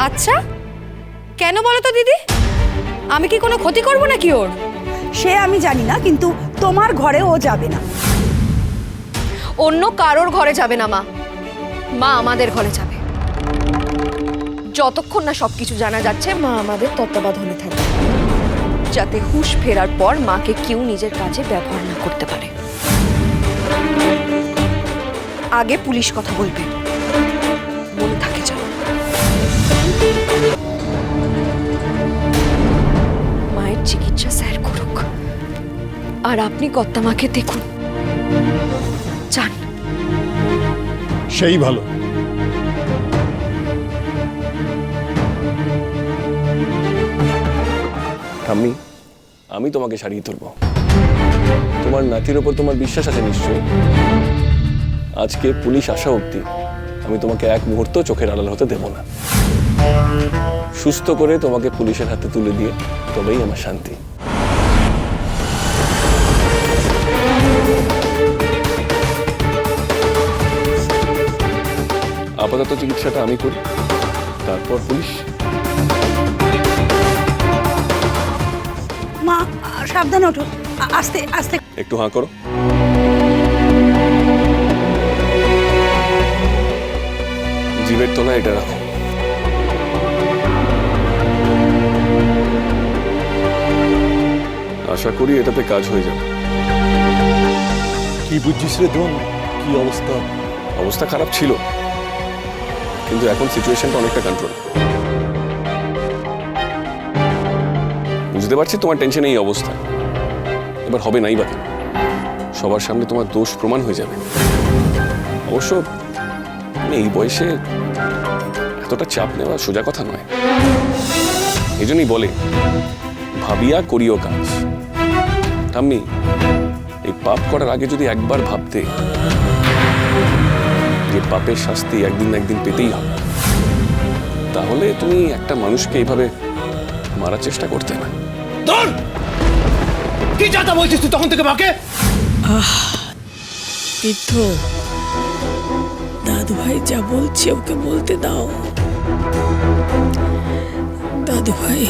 আচ্ছা? কেন বলো তো দিদি? আমি কি কোনো ক্ষতি করব নাকি ওর? সে আমি জানি না কিন্তু তোমার ঘরে ও যাবে না। অন্য কারোর ঘরে যাবে না মা। মা আমাদের ঘরে যাবে। যতক্ষণ না সবকিছু জানা যাচ্ছে মা আমাদের তত্ত্বাবধানে থাকবে। যাতে হুঁশ ফেরার পর মাকে কেউ নিজের কাজে ব্যবহার না করতে পারে। আগে পুলিশ কথা বলবে। চিকিৎসা স্যার করুক। আর আপনি কর্তামাকে দেখুন। চান সেই ভালো। ঠাম্মি আমি তোমাকে সারিয়ে তুলব। তোমার নাতির ওপর তোমার বিশ্বাস আছে নিশ্চয়ই। আজকে পুলিশ আসা অবধি আমি তোমাকে এক মুহূর্ত চোখের আড়াল হতে দেব না। সুস্থ করে তোমাকে পুলিশের হাতে তুলে দিয়ে তবেই আমার শান্তি। আপাতত চিকিৎসাটা আমি করি তারপর পুলিশ। মা সাবধানে ওঠো। আস্তে আস্তে। একটু হাঁ করো। জীবের তলায় এটা রাখো। আশা করি এটাতে কাজ হয়ে যাবে। কি বুঝছিস রে দোন কি অবস্থা? অবস্থা খারাপ ছিল কিন্তু এখন সিচুয়েশনটা অনেকটা কন্ট্রোল বুঝতে পারছি তোমার টেনশন এই অবস্থা। এবার হবে নাই বা সবার সামনে তোমার দোষ প্রমাণ হয়ে যাবে। অবশ্য মানে এই বয়সে এতটা চাপ নেওয়া সোজা কথা নয়। এই জন্যই বলে ভাবিয়া করিও কাজ। ঠাম্মি এই পাপ করার আগে যদি একবার ভাবতে যে পাপের শাস্তি একদিন না একদিন পেতেই হবে তাহলে তুমি একটা মানুষকে এইভাবে মারার চেষ্টা করতে না ধর! কি যাতা বলছিস তুই তখন থেকে মাকে? তীর্থ। দাদু ভাই যা বলছে ওকে বলতে দাও। দাদু ভাই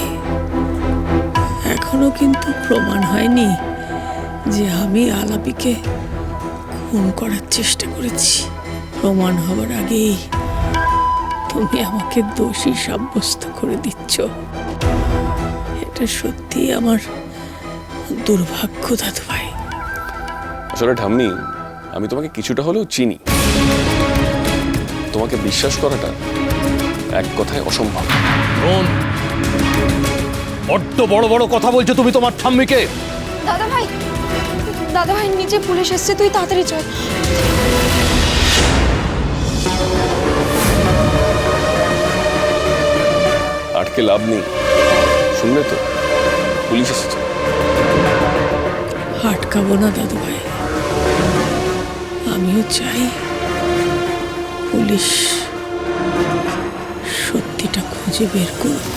এখনও কিন্তু প্রমাণ হয়নি যে আমি আলাপিকে খুন করার চেষ্টা করেছি। প্রমাণ হবার আগেই তুমি আমাকে দোষী সাব্যস্ত করে দিচ্ছ। এটা সত্যি আমার দুর্ভাগ্য দাদু ভাই। আসলে ঠাম্মি আমি তোমাকে কিছুটা হলেও চিনি। তোমাকে বিশ্বাস করাটা এক কথায় অসম্ভব। বড্ড বড় বড় কথা বলছো তুমি তোমার ঠাম্মিকে। দাদা ভাই দাদা ভাই নিচে পুলিশ এসছে তুই তাড়াতাড়ি চল। আটকে লাভ নেই। শুনলে তো? পুলিশ এসেছে। আটকাবো না দাদু ভাই আমিও চাই পুলিশ সত্যিটা খুঁজে বের করুক।